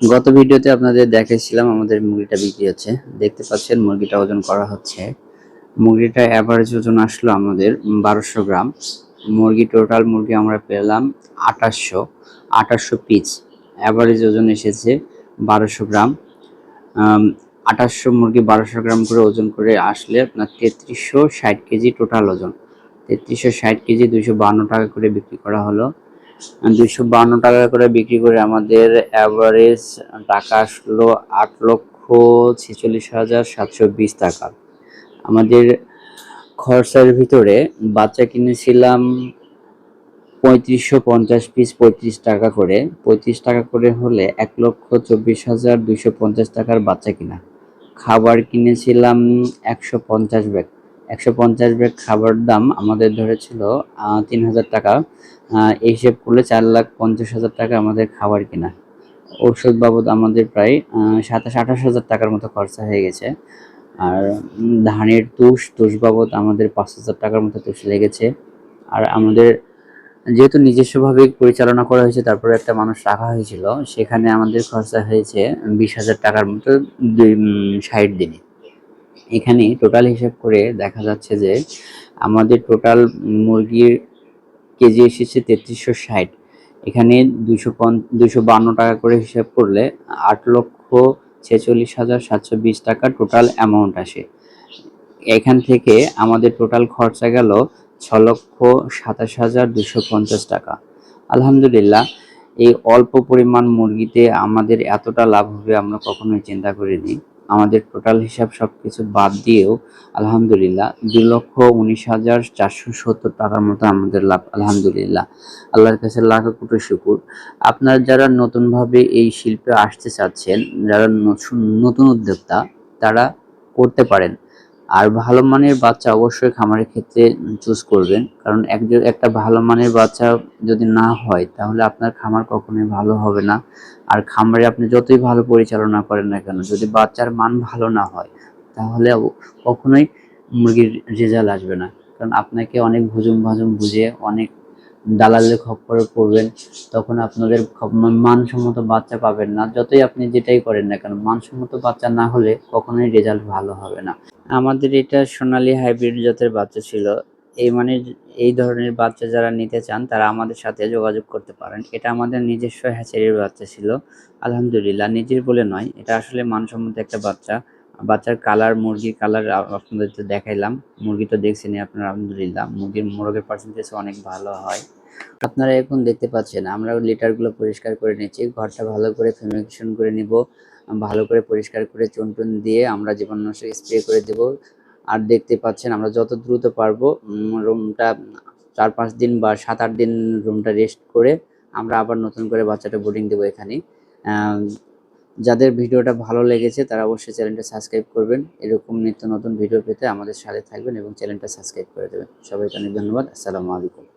গত ভিডিওতে আপনাদের দেখাইছিলাম আমাদের মুরগিটা বিক্রি হচ্ছে। দেখতে পাচ্ছেন মুরগিটা ওজন করা হচ্ছে। মুরগিটা অ্যাভারেজ ওজন আসলো আমাদের বারোশো গ্রাম। মুরগি টোটাল মুরগি আমরা পেলাম আঠাশশো আঠাশশো পিস অ্যাভারেজ ওজন এসেছে বারোশো গ্রাম। আঠাশশো মুরগি বারোশো গ্রাম করে ওজন করে আসলে আপনার তেত্রিশশো ষাট কেজি টোটাল ওজন। তেত্রিশশো ষাট কেজি দুইশো বান্ন টাকা করে বিক্রি করা হলো। দুইশো বান্ন টাকা করে বিক্রি করে আমাদের অ্যাভারেজ টাকা আসলো আট লক্ষ ছেচল্লিশ হাজার সাতশো বিশ টাকা। আমাদের খরচার ভিতরে বাচ্চা কিনেছিলাম পঁয়ত্রিশশো পঞ্চাশ পিস পঁয়ত্রিশ টাকা করে। পঁয়ত্রিশ টাকা করে হলে এক লক্ষ চব্বিশ হাজার দুইশো পঞ্চাশ টাকার বাচ্চা কিনা। খাবার কিনেছিলাম একশো পঞ্চাশ ব্যাগ। একশো পঞ্চাশ ব্যাগ খাবার দাম আমাদের ধরেছিল তিন হাজার টাকা। এই হিসেব করলে চার লাখ পঞ্চাশ হাজার টাকা আমাদের খাবার কেনা। ঔষধ বাবদ আমাদের প্রায় সাতাশ, আঠাশ হাজার টাকার মতো খরচা হয়ে গেছে। আর ধানের তুষ তুষ বাবদ আমাদের পাঁচ হাজার টাকার মতো তুষ লেগেছে। আর আমাদের যেহেতু নিজস্বভাবে পরিচালনা করা হয়েছে, তারপরে একটা মানুষ রাখা হয়েছিল, সেখানে আমাদের খরচা হয়েছে বিশ হাজার টাকার মতো, দুই ষাট দিনে। এখানে টোটাল হিসাব করে দেখা যাচ্ছে যে আমাদের টোটাল মুরগির কেজি এসেছে তেত্রিশশো ষাট। এখানে দুশো পন দুশো বান্ন টাকা করে হিসাব করলে আট লক্ষ ছেচল্লিশ হাজার সাতশো বিশ টাকা টোটাল অ্যামাউন্ট আসে। এখান থেকে আমাদের টোটাল খরচা গেল ছ লক্ষ সাতাশ হাজার দুশো পঞ্চাশ টাকা। আলহামদুলিল্লাহ, এই অল্প পরিমাণ মুরগিতে আমাদের এতটা লাভ হবে আমরা কখনোই চিন্তা করিনি। আমাদের টোটাল হিসাব সব কিছু বাদ দিয়েও, আলহামদুলিল্লাহ, দুই লক্ষ উনিশ হাজার চারশো সত্তর টাকার মতো আমাদের লাভ, আলহামদুলিল্লাহ। আল্লাহর কাছে লাখ কোটি শুকুর। আপনারা যারা নতুনভাবে এই শিল্পে আসতে চাচ্ছেন, যারা নতুন- নতুন উদ্যোক্তা, তারা করতে পারেন। আর ভালো মানের বাচ্চা অবশ্যই খামারের ক্ষেত্রে চুজ করবেন। কারণ একজন একটা ভালো মানের বাচ্চা যদি না হয়, তাহলে আপনার খামার কখনোই ভালো হবে না। আর খামারে আপনি যতই ভালো পরিচালনা করেন না কেন, যদি বাচ্চার মান ভালো না হয়, তাহলে কখনোই মুরগির রেজাল্ট আসবে না। কারণ আপনাকে অনেক ভুজুম ভাজুম বুঝে অনেক দালালের খপ্পরে পড়বেন, তখন আপনাদের খ- মানসম্মত বাচ্চা পাবেন না। যতই আপনি যেটাই করেন না কেন, মানসম্মত বাচ্চা না হলে কখনোই রেজাল্ট ভালো হবে না। আমাদের এটা সোনালী হাইব্রিড জাতের বাচ্চা ছিল। এই মানে এই ধরনের বাচ্চা যারা নিতে চান, তারা আমাদের সাথে যোগাযোগ করতে পারেন। এটা আমাদের নিজস্ব হ্যাচারির বাচ্চা ছিল। আলহামদুলিল্লাহ, নিজের বলে নয়। এটা আসলে মানসম্মত একটা বাচ্চা। বাচ্চার কালার মুরগির কালার আপনাদের তো দেখাইলাম। মুরগি তো দেখছেনই আপনারা, আলহামদুলিল্লাহ। মুরগির, মোরগের পার্সেন্টেজ অনেক ভালো হয়। আপনারা এখন দেখতে পাচ্ছেন, আমরা লিটারগুলো পরিষ্কার করে নিচ্ছি। ঘরটা ভালো করে ফিউমিগেশন করে নিব। ভালো করে পরিষ্কার করে চুন টুন দিয়ে আমরা জীবাণুনাশক স্প্রে করে দেব। আর দেখতে পাচ্ছেন, আমরা যত দ্রুত পারব রুমটা চার পাঁচ দিন বা সাত আট দিন রুমটা রেস্ট করে আমরা আবার নতুন করে বাচ্চাটা বোর্ডিং দেবো এখানে যাদের ভিডিওটা ভালো লেগেছে, তারা অবশ্যই চ্যানেলটা সাবস্ক্রাইব করবেন। এরকম নিত্য নতুন ভিডিও পেতে আমাদের সাথে থাকবেন এবং চ্যানেলটা সাবস্ক্রাইব করে দেবেন। সবাইকে অনেক ধন্যবাদ। আসসালামু আলাইকুম।